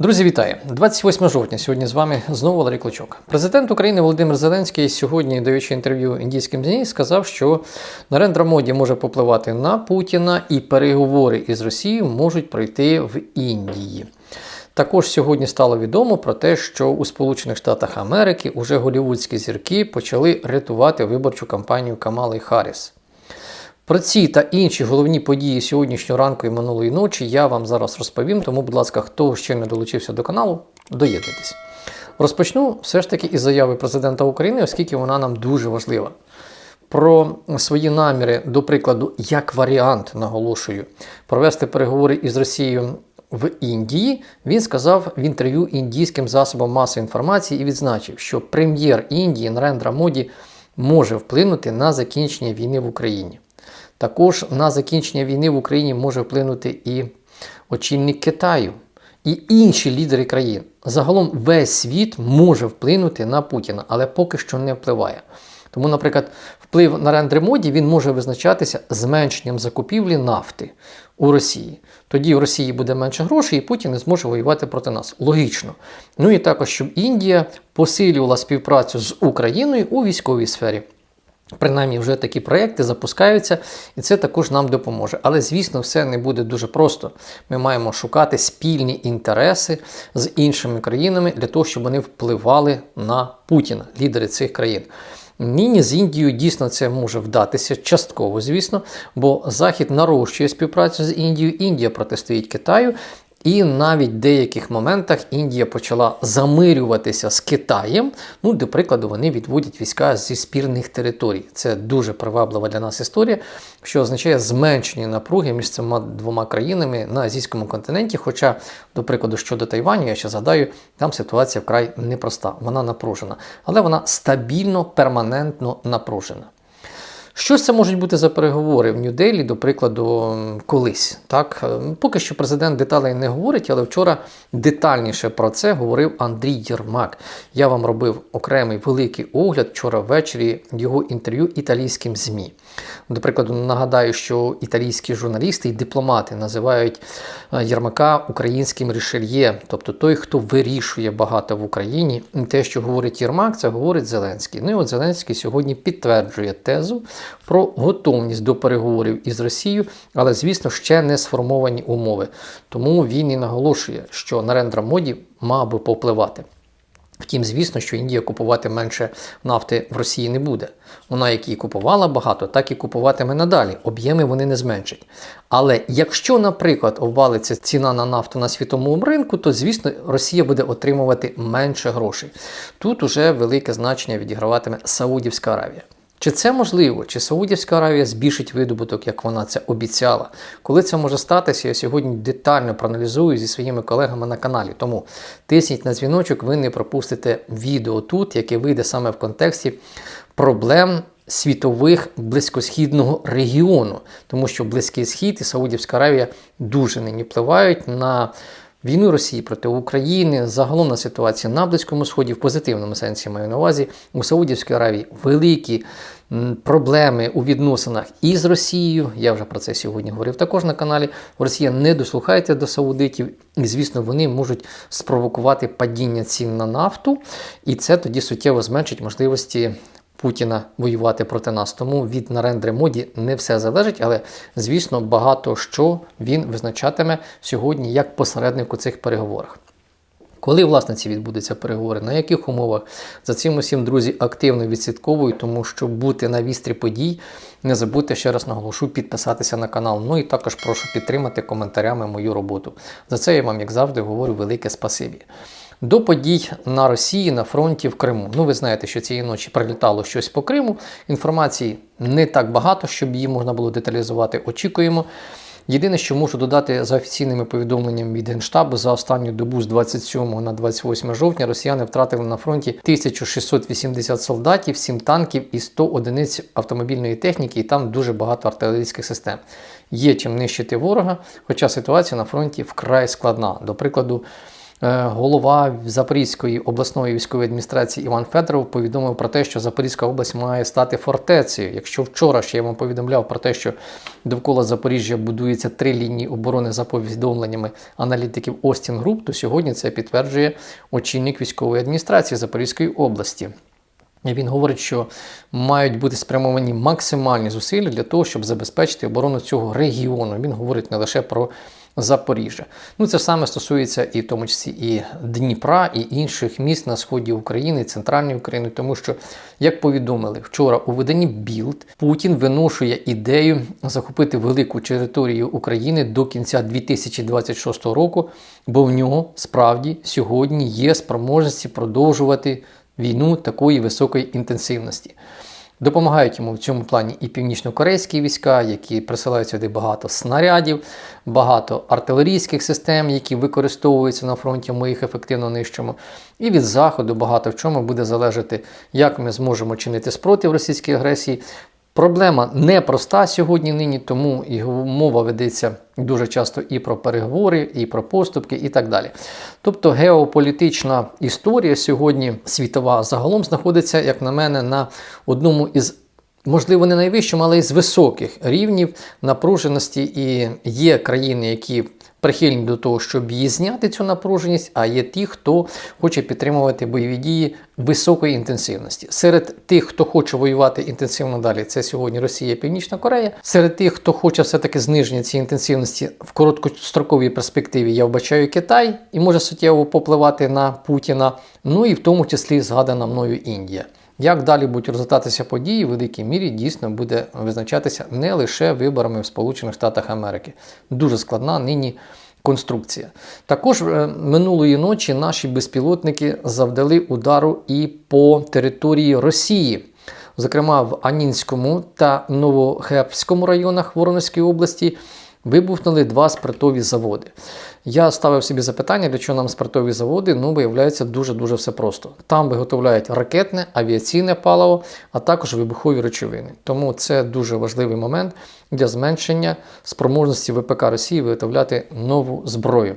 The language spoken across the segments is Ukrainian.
Друзі, вітаю! 28 жовтня. Сьогодні з вами знову Валерій Клочок. Президент України Володимир Зеленський сьогодні, даючи інтерв'ю індійським ЗМІ, сказав, що Нарендра Моді може попливати на Путіна, і переговори із Росією можуть пройти в Індії. Також сьогодні стало відомо про те, що у Сполучених Штатах Америки уже голівудські зірки почали рятувати виборчу кампанію Камали Харріс. Про ці та інші головні події сьогоднішнього ранку і минулої ночі я вам зараз розповім. Тому, будь ласка, хто ще не долучився до каналу, доєднуйтесь. Розпочну все ж таки із заяви президента України, оскільки вона нам дуже важлива. Про свої наміри, до прикладу, як варіант, наголошую, провести переговори із Росією в Індії, він сказав в інтерв'ю індійським засобам масової інформації і відзначив, що прем'єр Індії Нарендра Моді може вплинути на закінчення війни в Україні. Також на закінчення війни в Україні може вплинути і очільник Китаю, і інші лідери країн. Загалом весь світ може вплинути на Путіна, але поки що не впливає. Тому, наприклад, вплив на рендри моді він може визначатися зменшенням закупівлі нафти у Росії. Тоді в Росії буде менше грошей, і Путін не зможе воювати проти нас. Логічно. Ну і також, щоб Індія посилювала співпрацю з Україною у військовій сфері. Принаймні, вже такі проекти запускаються, і це також нам допоможе. Але, звісно, все не буде дуже просто. Ми маємо шукати спільні інтереси з іншими країнами для того, щоб вони впливали на Путіна, лідери цих країн. Нині з Індією дійсно це може вдатися частково, звісно, бо Захід нарощує співпрацю з Індією. Індія протистоїть Китаю, і навіть в деяких моментах Індія почала замирюватися з Китаєм. Ну, до прикладу, вони відводять війська зі спірних територій. Це дуже приваблива для нас історія, що означає зменшення напруги між цими двома країнами на азійському континенті. Хоча, до прикладу, щодо Тайваню, я ще згадаю, там ситуація вкрай непроста, вона напружена, але вона стабільно, перманентно напружена. Що це можуть бути за переговори в Нью-Делі, до прикладу, колись? Так, поки що президент деталей не говорить, але вчора детальніше про це говорив Андрій Єрмак. Я вам робив окремий великий огляд вчора ввечері його інтерв'ю італійським ЗМІ. До прикладу, нагадаю, що італійські журналісти і дипломати називають Єрмака українським рішельє, тобто той, хто вирішує багато в Україні. Те, що говорить Єрмак, це говорить Зеленський. Ну і от Зеленський сьогодні підтверджує тезу про готовність до переговорів із Росією, але, звісно, ще не сформовані умови. Тому він і наголошує, що Нарендра Моді мав би повпливати. Втім, звісно, що Індія купувати менше нафти в Росії не буде. Вона, як і купувала багато, так і купуватиме надалі. Об'єми вони не зменшать. Але якщо, наприклад, обвалиться ціна на нафту на світовому ринку, то звісно Росія буде отримувати менше грошей. Тут уже велике значення відіграватиме Саудівська Аравія. Чи це можливо? Чи Саудівська Аравія збільшить видобуток, як вона це обіцяла? Коли це може статися, я сьогодні детально проаналізую зі своїми колегами на каналі. Тому тисніть на дзвіночок, ви не пропустите відео тут, яке вийде саме в контексті проблем. Світових близькосхідного регіону, тому що Близький Схід і Саудівська Аравія дуже нині впливають на війну Росії проти України, загалом на ситуацію на Близькому Сході, в позитивному сенсі маю на увазі, у Саудівській Аравії великі проблеми у відносинах із Росією. Я вже про це сьогодні говорив також на каналі. Росія не дослухається до саудитів, і, звісно, вони можуть спровокувати падіння цін на нафту, і це тоді суттєво зменшить можливості. Путіна воювати проти нас. Тому від Нарендри Моді не все залежить, але звісно багато що він визначатиме сьогодні як посередник у цих переговорах. Коли, власне, ці відбудуться переговори, на яких умовах за цим усім, друзі, активно відслідковують, тому що бути на вістрі подій, не забудьте ще раз наголошу, підписатися на канал. Ну і також прошу підтримати коментарями мою роботу. За це я вам, як завжди, говорю велике спасибі. До подій на Росії на фронті в Криму. Ну, ви знаєте, що цієї ночі прилітало щось по Криму. Інформації не так багато, щоб її можна було деталізувати. Очікуємо. Єдине, що можу додати за офіційними повідомленнями від Генштабу, за останню добу з 27 на 28 жовтня росіяни втратили на фронті 1680 солдатів, 7 танків і 100 одиниць автомобільної техніки, і там дуже багато артилерійських систем. Є чим нищити ворога, хоча ситуація на фронті вкрай складна. До прикладу, Голова Запорізької обласної військової адміністрації Іван Федоров повідомив про те, що Запорізька область має стати фортецею. Якщо вчора ще я вам повідомляв про те, що довкола Запоріжжя будується три лінії оборони за повідомленнями аналітиків Остін Груп, то сьогодні це підтверджує очільник військової адміністрації Запорізької області. Він говорить, що мають бути спрямовані максимальні зусилля для того, щоб забезпечити оборону цього регіону. Він говорить не лише про Запоріжжя. Ну це саме стосується і в тому числі і Дніпра, і інших міст на сході України, центральної України, тому що, як повідомили вчора у виданні Білд, Путін виношує ідею захопити велику територію України до кінця 2026 року, бо в нього справді сьогодні є спроможності продовжувати війну такої високої інтенсивності. Допомагають йому в цьому плані і північно-корейські війська, які присилають сюди багато снарядів, багато артилерійських систем, які використовуються на фронті. Ми їх ефективно нищимо. І від заходу багато в чому буде залежати, як ми зможемо чинити спротив російській агресії. Проблема непроста сьогодні нині, тому і мова ведеться дуже часто і про переговори, і про поступки, і так далі. Тобто геополітична історія сьогодні світова загалом знаходиться, як на мене, на одному із. Можливо, не найвищому, але й з високих рівнів напруженості, і є країни, які прихильні до того, щоб її зняти цю напруженість, а є ті, хто хоче підтримувати бойові дії високої інтенсивності. Серед тих, хто хоче воювати інтенсивно далі, це сьогодні Росія, Північна Корея. Серед тих, хто хоче все-таки зниження цієї інтенсивності в короткостроковій перспективі, я вбачаю Китай і може суттєво попливати на Путіна. Ну і в тому числі згадана мною Індія. Як далі будуть розвиватися події, в великій мірі дійсно буде визначатися не лише виборами в Сполучених Штатах Америки. Дуже складна нині конструкція. Також е, минулої ночі наші безпілотники завдали удару і по території Росії. Зокрема, в Анінському та Новохепському районах Воронезької області вибухнули два спиртові заводи. Я ставив собі запитання, для чого нам спиртові заводи, ну, виявляється, дуже-дуже все просто. Там виготовляють ракетне, авіаційне паливо, а також вибухові речовини. Тому це дуже важливий момент для зменшення спроможності ВПК Росії виготовляти нову зброю.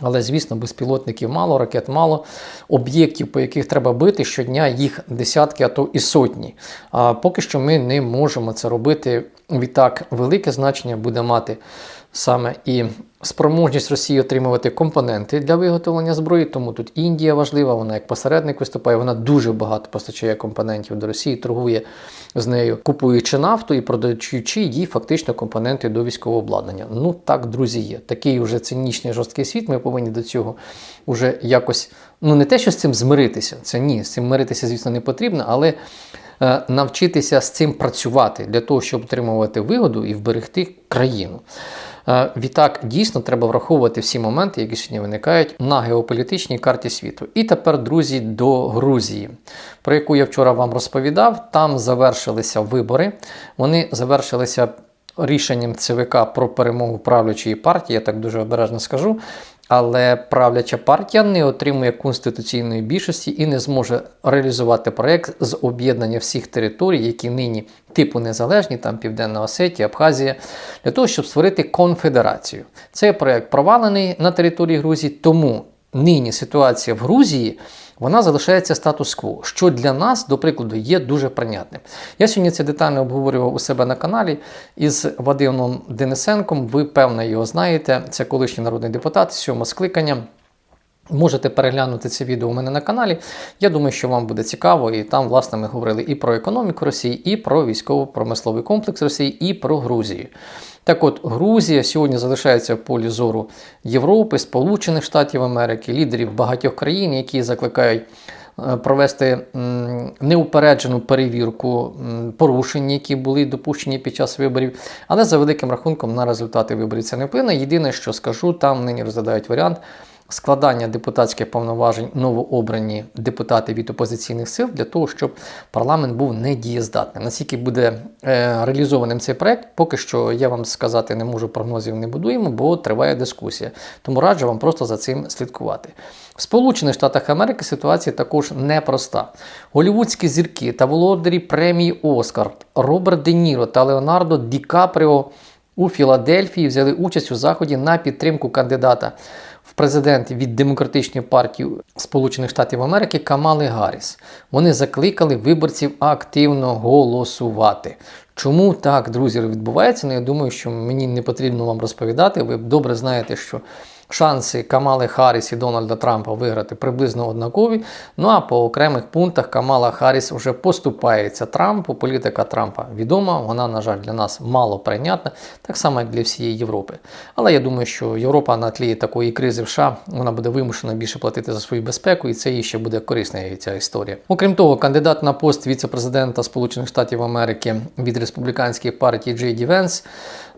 Але, звісно, безпілотників мало, ракет мало, об'єктів, по яких треба бити щодня, їх десятки, а то і сотні. А поки що ми не можемо це робити. Відтак, велике значення буде мати саме і спроможність Росії отримувати компоненти для виготовлення зброї. Тому тут Індія важлива, вона як посередник виступає, вона дуже багато постачає компонентів до Росії, торгує з нею, купуючи нафту і продаючи їй фактично компоненти до військового обладнання. Ну так, друзі, є. Такий вже цинічний жорсткий світ. Ми повинні до цього вже якось, ну не те, що з цим змиритися, це ні, з цим миритися, звісно, не потрібно, але. Е, навчитися з цим працювати для того, щоб отримувати вигоду і вберегти країну. Е, відтак, дійсно треба враховувати всі моменти, які сьогодні виникають на геополітичній карті світу. І тепер, друзі, до Грузії, про яку я вчора вам розповідав. Там завершилися вибори. Вони завершилися рішенням ЦВК про перемогу правлячої партії, я так дуже обережно скажу. Але правляча партія не отримує конституційної більшості і не зможе реалізувати проект з об'єднання всіх територій, які нині типу незалежні, там Південна Осетія, Абхазія, для того, щоб створити конфедерацію. Цей проект провалений на території Грузії, тому нині ситуація в Грузії вона залишається статус-кво, що для нас, до прикладу, є дуже прийнятним. Я сьогодні це детально обговорював у себе на каналі із Вадимом Денисенком. Ви, певно, його знаєте. Це колишній народний депутат, сьомо скликання. Можете переглянути це відео у мене на каналі. Я думаю, що вам буде цікаво, і там, власне, ми говорили і про економіку Росії, і про військово-промисловий комплекс Росії, і про Грузію. Так от, Грузія сьогодні залишається в полі зору Європи, Сполучених Штатів Америки, лідерів багатьох країн, які закликають е, провести неупереджену перевірку порушень, які були допущені під час виборів. Але за великим рахунком на результати виборів це не вплине. Єдине, що скажу, там нині розглядають варіант складання депутатських повноважень новообрані депутати від опозиційних сил для того, щоб парламент був недієздатним. Наскільки буде е, реалізованим цей проект, поки що я вам сказати не можу, прогнозів не будуємо, бо триває дискусія. Тому раджу вам просто за цим слідкувати. В Сполучених Штатах Америки ситуація також непроста. Голівудські зірки та володарі премії Оскар Роберт Де Ніро та Леонардо Ді Капріо у Філадельфії взяли участь у заході на підтримку кандидата президент від демократичної партії Сполучених Штатів Америки Камали Гарріс. Вони закликали виборців активно голосувати. Чому так, друзі, відбувається? Ну, я думаю, що мені не потрібно вам розповідати. Ви добре знаєте, що шанси Камали Харріс і Дональда Трампа виграти приблизно однакові. Ну а по окремих пунктах Камала Харріс вже поступається Трампу. Політика Трампа відома, вона, на жаль, для нас мало прийнятна, так само, як для всієї Європи. Але я думаю, що Європа на тлі такої кризи в США вона буде вимушена більше платити за свою безпеку, і це їй ще буде корисна ця історія. Окрім того, кандидат на пост віце-президента Сполучених Штатів Америки від республіканської партії Джей Ді Венс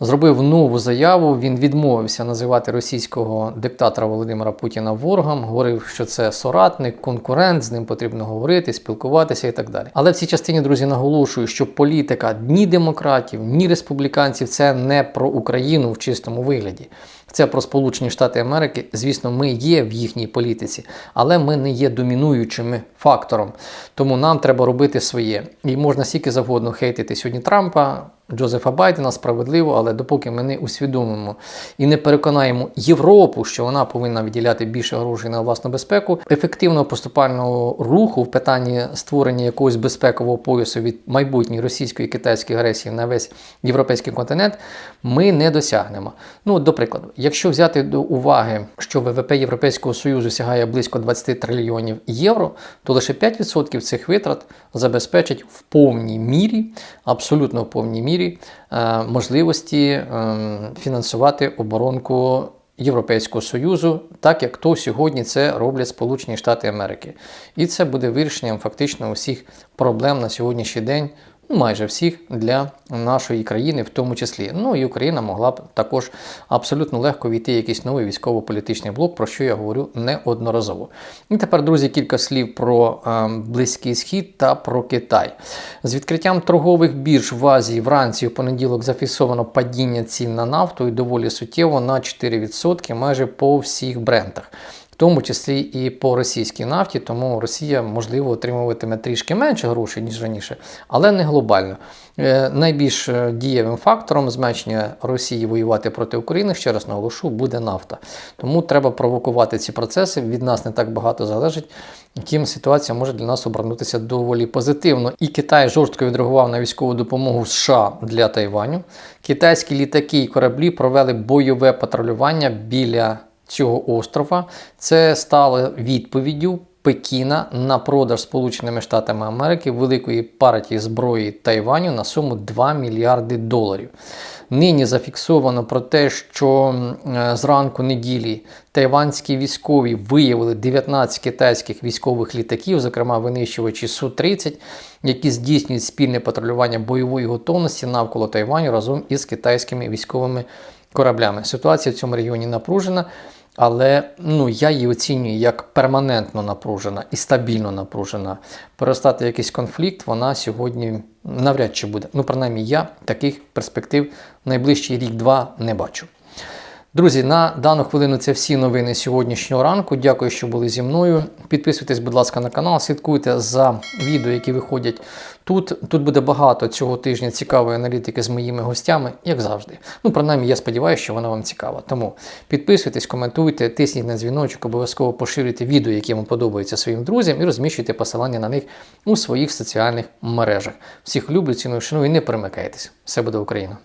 зробив нову заяву. Він відмовився називати російського диктатора Володимира Путіна ворогом. Говорив, що це соратник, конкурент, з ним потрібно говорити, спілкуватися і так далі. Але в цій частині, друзі, наголошую, що політика ні демократів, ні республіканців це не про Україну в чистому вигляді. Це про Сполучені Штати Америки. Звісно, ми є в їхній політиці, але ми не є домінуючими фактором. Тому нам треба робити своє. І можна стільки завгодно хейтити сьогодні Трампа. Джозефа Байдена справедливо, але допоки ми не усвідомимо і не переконаємо Європу, що вона повинна виділяти більше грошей на власну безпеку, ефективного поступального руху в питанні створення якогось безпекового поясу від майбутньої російської і китайської агресії на весь європейський континент, ми не досягнемо. Ну, до прикладу, якщо взяти до уваги, що ВВП Європейського Союзу сягає близько 20 трильйонів євро, то лише 5% цих витрат забезпечать в повній мірі, абсолютно в повній мірі мірі е, можливості е, фінансувати оборонку Європейського Союзу, так як то сьогодні це роблять Сполучені Штати Америки. І це буде вирішенням фактично усіх проблем на сьогоднішній день майже всіх для нашої країни, в тому числі. Ну і Україна могла б також абсолютно легко війти в якийсь новий військово-політичний блок, про що я говорю неодноразово. І тепер, друзі, кілька слів про е, Близький Схід та про Китай. З відкриттям торгових бірж в Азії вранці у понеділок зафіксовано падіння цін на нафту і доволі суттєво на 4%, майже по всіх брендах в тому числі і по російській нафті, тому Росія, можливо, отримуватиме трішки менше грошей, ніж раніше, але не глобально. Е, найбільш е, дієвим фактором зменшення Росії воювати проти України, ще раз наголошу, буде нафта. Тому треба провокувати ці процеси. Від нас не так багато залежить. Втім, ситуація може для нас обернутися доволі позитивно. І Китай жорстко відреагував на військову допомогу США для Тайваню. Китайські літаки і кораблі провели бойове патрулювання біля цього острова. Це стало відповіддю Пекіна на продаж Сполученими Штатами Америки великої партії зброї Тайваню на суму 2 мільярди доларів. Нині зафіксовано про те, що е, зранку неділі тайванські військові виявили 19 китайських військових літаків, зокрема винищувачі Су-30, які здійснюють спільне патрулювання бойової готовності навколо Тайваню разом із китайськими військовими кораблями. Ситуація в цьому регіоні напружена. Але ну, я її оцінюю як перманентно напружена і стабільно напружена. Перестати якийсь конфлікт, вона сьогодні навряд чи буде. Ну, принаймні, я таких перспектив найближчий рік-два не бачу. Друзі, на дану хвилину це всі новини сьогоднішнього ранку. Дякую, що були зі мною. Підписуйтесь, будь ласка, на канал, слідкуйте за відео, які виходять тут. Тут буде багато цього тижня цікавої аналітики з моїми гостями, як завжди. Ну, принаймні, я сподіваюся, що вона вам цікава. Тому підписуйтесь, коментуйте, тисніть на дзвіночок, обов'язково поширюйте відео, які вам подобаються своїм друзям, і розміщуйте посилання на них у своїх соціальних мережах. Всіх люблю, ціную, шаную і не перемикайтесь. Все буде Україна!